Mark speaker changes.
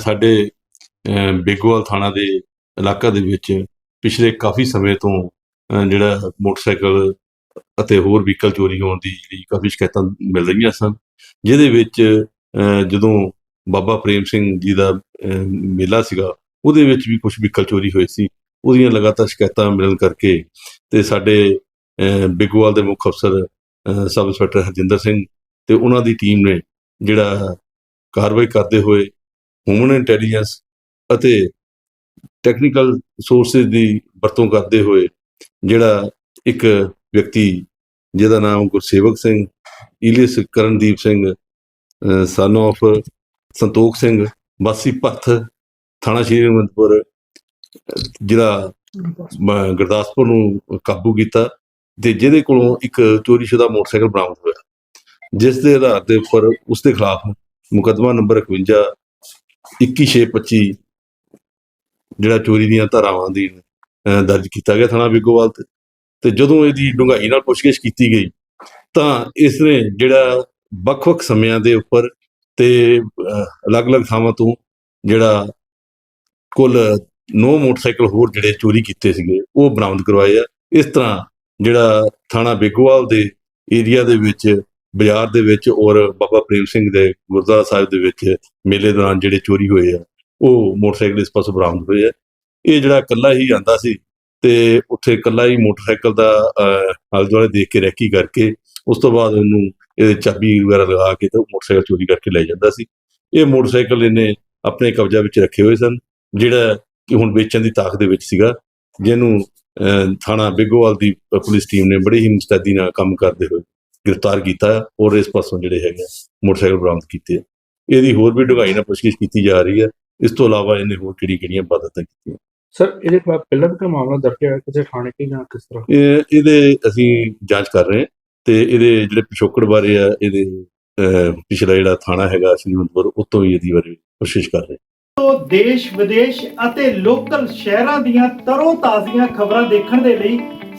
Speaker 1: ਸਾਡੇ ਬੇਗੋਵਾਲ ਥਾਣਾ ਦੇ ਇਲਾਕਾ ਦੇ ਵਿੱਚ ਪਿਛਲੇ ਕਾਫੀ ਸਮੇਂ ਤੋਂ ਜਿਹੜਾ ਮੋਟਰਸਾਈਕਲ ਅਤੇ ਹੋਰ ਵਹੀਕਲ ਚੋਰੀ ਹੋਣ ਦੀ ਜਿਹੜੀ ਕਾਫੀ ਸ਼ਿਕਾਇਤਾਂ ਮਿਲ ਰਹੀਆਂ ਸਨ, ਜਿਹਦੇ ਵਿੱਚ ਜਦੋਂ ਬਾਬਾ ਪ੍ਰੇਮ ਸਿੰਘ ਜੀ ਦਾ ਮੇਲਾ ਸੀਗਾ, ਉਹਦੇ ਵਿੱਚ ਵੀ ਕੁਝ ਵਹੀਕਲ ਚੋਰੀ ਹੋਏ ਸੀ। ਉਹਦੀਆਂ ਲਗਾਤਾਰ ਸ਼ਿਕਾਇਤਾਂ ਮਿਲਣ ਕਰਕੇ ਤੇ ਸਾਡੇ, ਅਹ ਬੇਗੋਵਾਲ ਦੇ ਮੁੱਖ ਅਫਸਰ ਸਬ ਇੰਸਪੈਕਟਰ ਹਰਜਿੰਦਰ ਸਿੰਘ ਤੇ ਉਹਨਾਂ ਦੀ ਟੀਮ ਨੇ ਜਿਹੜਾ ਕਾਰਵਾਈ ਕਰਦੇ ਹੋਏ ਹਿਊਮਨ ਇੰਟੈਲੀਜੈਂਸ ਅਤੇ ਟੈਕਨੀਕਲ ਸੋਰਸਸ ਦੀ ਵਰਤੋਂ ਕਰਦੇ ਹੋਏ ਜਿਹੜਾ ਇੱਕ ਵਿਅਕਤੀ ਜਿਹਦਾ ਨਾਮ Gursevak Singh alias Karandeep Singh son of ਸੰਤੋਖ ਸਿੰਘ, ਵਾਸੀ ਭੱਥ, ਥਾਣਾ ਸ਼੍ਰੀ ਅਨੰਦਪੁਰ ਜਿਹੜਾ ਗੁਰਦਾਸਪੁਰ ਨੂੰ ਕਾਬੂ ਕੀਤਾ ਤੇ ਜਿਹਦੇ ਕੋਲੋਂ ਇੱਕ ਚੋਰੀਸ਼ੁਦਾ ਮੋਟਰਸਾਈਕਲ ਬਰਾਮਦ ਹੋਇਆ। ਜਿਸ ਦੇ ਆਧਾਰ ਦੇ ਉੱਪਰ ਉਸ ਦੇ ਖਿਲਾਫ ਮੁਕੱਦਮਾ ਨੰਬਰ 51 21625 ਜਿਹੜਾ ਚੋਰੀ ਦੀਆਂ ਧਾਰਾਵਾਂ ਦੀ ਅਹ, ਦਰਜ ਕੀਤਾ ਗਿਆ ਥਾਣਾ ਵਿਗੋਵਾਲ ਤੇ। ਤੇ ਜਦੋਂ ਇਹਦੀ ਡੂੰਘਾਈ ਨਾਲ ਪੁੱਛਗਿੱਛ ਕੀਤੀ ਗਈ ਤਾਂ ਇਸ ਨੇ ਜਿਹੜਾ ਵੱਖ-ਵੱਖ ਸਮਿਆਂ ਦੇ ਉੱਪਰ ਤੇ ਅਲੱਗ-ਅਲੱਗ ਥਾਵਾਂ ਤੋਂ ਜਿਹੜਾ ਕੁੱਲ 9 ਮੋਟਰਸਾਈਕਲ ਹੋਰ ਜਿਹੜੇ ਚੋਰੀ ਕੀਤੇ ਸੀਗੇ ਉਹ ਬਰਾਮਦ ਕਰਵਾਏ ਆ। ਇਸ ਤਰ੍ਹਾਂ ਜਿਹੜਾ ਥਾਣਾ ਬੇਗੋਵਾਲ ਦੇ ਏਰੀਆ ਦੇ ਵਿੱਚ ਬਾਜ਼ਾਰ ਦੇ ਵਿੱਚ ਔਰ ਬਾਬਾ ਪ੍ਰੇਮ ਸਿੰਘ ਦੇ ਗੁਰਦੁਆਰਾ ਸਾਹਿਬ ਦੇ ਵਿੱਚ ਮੇਲੇ ਦੌਰਾਨ ਜਿਹੜੇ ਚੋਰੀ ਹੋਏ ਆ, ਉਹ ਮੋਟਰਸਾਈਕਲ ਇਸ ਪਾਸੋਂ ਬਰਾਮਦ ਹੋਏ ਆ। ਇਹ ਜਿਹੜਾ ਇਕੱਲਾ ਹੀ ਆਂਦਾ ਸੀ ਤੇ ਉੱਥੇ ਇਕੱਲਾ ਹੀ ਮੋਟਰਸਾਈਕਲ ਦਾ ਆਲੇ ਦੁਆਲੇ ਦੇਖ ਕੇ ਰੈਕੀ ਕਰਕੇ ਉਸ ਤੋਂ ਬਾਅਦ ਉਹਨੂੰ ਇਹਦੇ ਚਾਬੀ ਵਗੈਰਾ ਲਗਾ ਕੇ ਤੇ ਉਹ ਮੋਟਰਸਾਈਕਲ ਚੋਰੀ ਕਰਕੇ ਲੈ ਜਾਂਦਾ ਸੀ। ਇਹ ਮੋਟਰਸਾਈਕਲ ਇਹਨੇ ਆਪਣੇ ਕਬਜ਼ਾ ਵਿੱਚ ਰੱਖੇ ਹੋਏ ਸਨ, ਜਿਹੜਾ ਕਿ ਹੁਣ ਵੇਚਣ ਦੀ ਤਾਕ ਦੇ ਵਿੱਚ ਸੀਗਾ, ਜਿਹਨੂੰ ਥਾਣਾ ਬਿੱਗੋਵਾਲ ਦੀ ਪੁਲਿਸ ਟੀਮ ਨੇ ਬੜੀ ਹੀ ਮੁਸਤੈਦੀ ਨਾਲ ਕੰਮ ਕਰਦੇ ਹੋਏ ਗ੍ਰਿਫਤਾਰ ਕੀਤਾ ਹੈ ਔਰ ਇਸ ਪਾਸੋਂ ਜਿਹੜੇ ਹੈਗੇ ਮੋਟਰਸਾਈਕਲ ਬਰਾਮਦ ਕੀਤੇ। ਇਹਦੀ ਹੋਰ ਵੀ ਢੁਗਾਈ ਨਾਲ ਪੁੱਛਗਿੱਛ ਕੀਤੀ ਜਾ ਰਹੀ ਹੈ ਇਸ ਤੋਂ ਇਲਾਵਾ ਇਹਨੇ ਹੋਰ ਕਿਹੜੀ ਕਿਹੜੀਆਂ ਬਾਦਤਾਂ ਕੀਤੀਆਂ
Speaker 2: ਸਰ ਇਹਦੇ ਖਿਲਾਫ ਪਹਿਲਾਂ ਵੀ ਕੋਈ ਮਾਮਲਾ ਦਰਜ ਹੋਇਆ ਕਿਸੇ ਥਾਣੇ ਤੇ ਜਾਂ ਕਿਸ ਤਰ੍ਹਾਂ
Speaker 1: ਇਹ ਇਹਦੇ ਅਸੀਂ ਜਾਂਚ ਕਰ ਰਹੇ ਹਾਂ ਤੇ ਇਹਦੇ ਜਿਹੜੇ ਪਿਛੋਕੜ ਬਾਰੇ ਆ ਇਹਦੇ ਪਿਛਲਾ ਜਿਹੜਾ ਥਾਣਾ ਹੈਗਾ ਸ਼੍ਰੀ ਅਨੰਦਪੁਰ ਉਤੋਂ ਹੀ ਇਹਦੀ ਬਾਰੇ ਕੋਸ਼ਿਸ਼ ਕਰ ਰਹੇ ਹਾਂ।
Speaker 3: ਤੋਂ ਦੇਸ਼ ਵਿਦੇਸ਼ ਅਤੇ ਲੋਕਲ ਸ਼ਹਿਰਾਂ ਦੀਆਂ ਤਰੋ ਤਾਜ਼ੀਆਂ ਖਬਰਾਂ ਦੇਖਣ ਦੇ ਲਈ